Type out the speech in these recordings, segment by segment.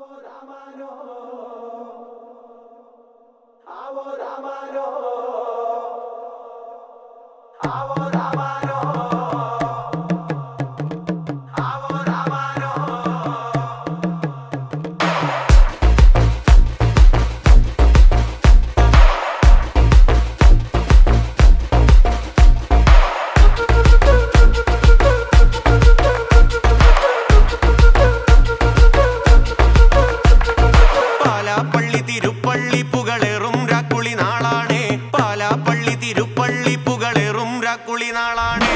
I want, I want, പുകളേറും രാക്കുളി നാളാണേ. Palapalli Thiruppally പുകളേറും രാക്കുളി നാളാണേ.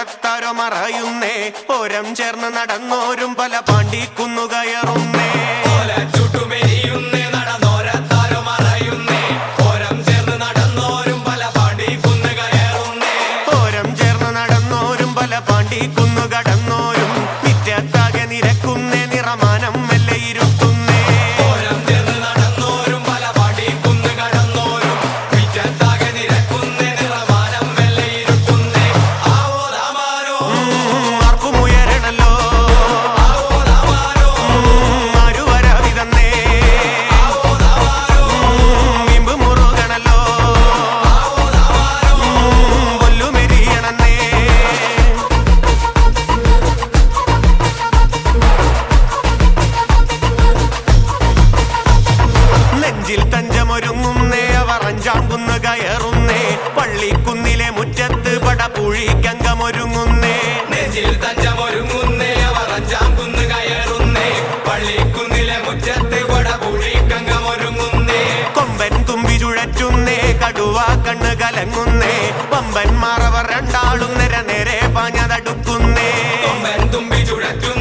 ലോകത്താരമറയുന്നേ ഓരം ചേർന്ന് നടന്നോരും പല പാണ്ടി കുന്നുകയറുന്നേ ചുട്ടുമെരിയുന്നേ. തഞ്ചമൊരുങ്ങുന്നേ നെഞ്ചിൽ തഞ്ചമൊരുങ്ങുന്നേ അവർ അഞ്ചാം കുന്ന് കയറുന്നേ. പള്ളിക്കുന്നിലെ മുറ്റത്ത് കൊടപുഴി കങ്കമൊരുങ്ങുന്നേ കൊമ്പൻ തുമ്പി ചുഴറ്റുന്നേ കടുവ കണ്ണ് കലങ്ങുന്നേ. പമ്പൻ മാറവർ രണ്ടാളും നിര നേരെ പാഞ്ഞതടുക്കുന്നേ. കൊമ്പൻ തുമ്പി ചുഴറ്റുന്നേ